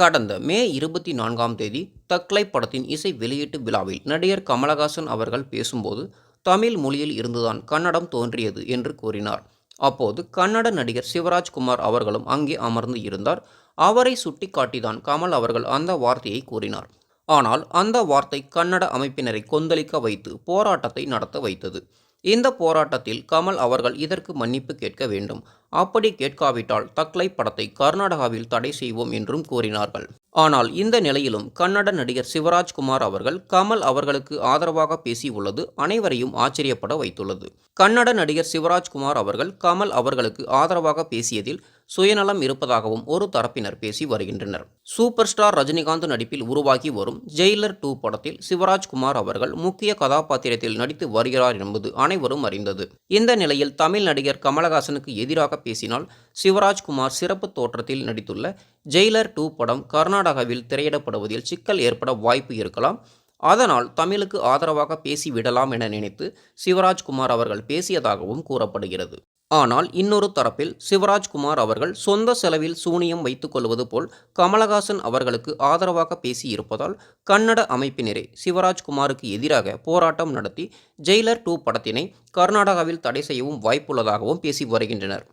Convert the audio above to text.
கடந்த மே இருபத்தி நான்காம் தேதி தக்லை படத்தின் இசை வெளியீட்டு விழாவில் நடிகர் கமலஹாசன் அவர்கள் பேசும்போது தமிழ் மொழியில் இருந்துதான் கன்னடம் தோன்றியது என்று கூறினார். அப்போது கன்னட நடிகர் சிவராஜ்குமார் அவர்களும் அங்கே அமர்ந்து இருந்தார். அவரை சுட்டிக்காட்டிதான் கமல் அவர்கள் அந்த வார்த்தையை கூறினார். ஆனால் அந்த வார்த்தை கன்னட அமைப்பினரை கொந்தளிக்க வைத்து போராட்டத்தை நடத்த வைத்தது. இந்த போராட்டத்தில் கமல் அவர்கள் இதற்கு மன்னிப்பு கேட்க வேண்டும். அப்படி கேட்காவிட்டால் தக்லை படத்தை கர்நாடகாவில் தடை செய்வோம் என்றும் கூறினார்கள். ஆனால் இந்த நிலையிலும் கன்னட நடிகர் சிவராஜ்குமார் அவர்கள் கமல் அவர்களுக்கு ஆதரவாக பேசியுள்ளது அனைவரையும் ஆச்சரியப்பட வைத்துள்ளது. கன்னட நடிகர் சிவராஜ்குமார் அவர்கள் கமல் அவர்களுக்கு ஆதரவாக பேசியதில் சுயநலம் இருப்பதாகவும் ஒரு தரப்பினர் பேசி வருகின்றனர். சூப்பர் ஸ்டார் ரஜினிகாந்த் நடிப்பில் உருவாகி வரும் ஜெயிலர் டூ படத்தில் சிவராஜ்குமார் அவர்கள் முக்கிய கதாபாத்திரத்தில் நடித்து வருகிறார் என்பது அனைவரும் அறிந்தது. இந்த நிலையில் தமிழ் நடிகர் கமலஹாசனுக்கு எதிராக பேசினால் சிவராஜ்குமார் சிறப்பு தோற்றத்தில் நடித்துள்ள ஜெயிலர் டூ படம் கர்நாடகாவில் திரையிடப்படுவதில் சிக்கல் ஏற்பட வாய்ப்பு இருக்கலாம். அதனால் தமிழுக்கு ஆதரவாக பேசிவிடலாம் என நினைத்து சிவராஜ்குமார் அவர்கள் பேசியதாகவும் கூறப்படுகிறது. ஆனால் இன்னொரு தரப்பில் சிவராஜ்குமார் அவர்கள் சொந்த செலவில் சூனியம் வைத்துக் கொள்வது போல் கமலஹாசன் அவர்களுக்கு ஆதரவாக பேசியிருப்பதால் கன்னட அமைப்பினரே சிவராஜ்குமாருக்கு எதிராக போராட்டம் நடத்தி ஜெயிலர் டூ படத்தினை கர்நாடகாவில் தடை செய்யவும் வாய்ப்புள்ளதாகவும் பேசி வருகின்றனர்.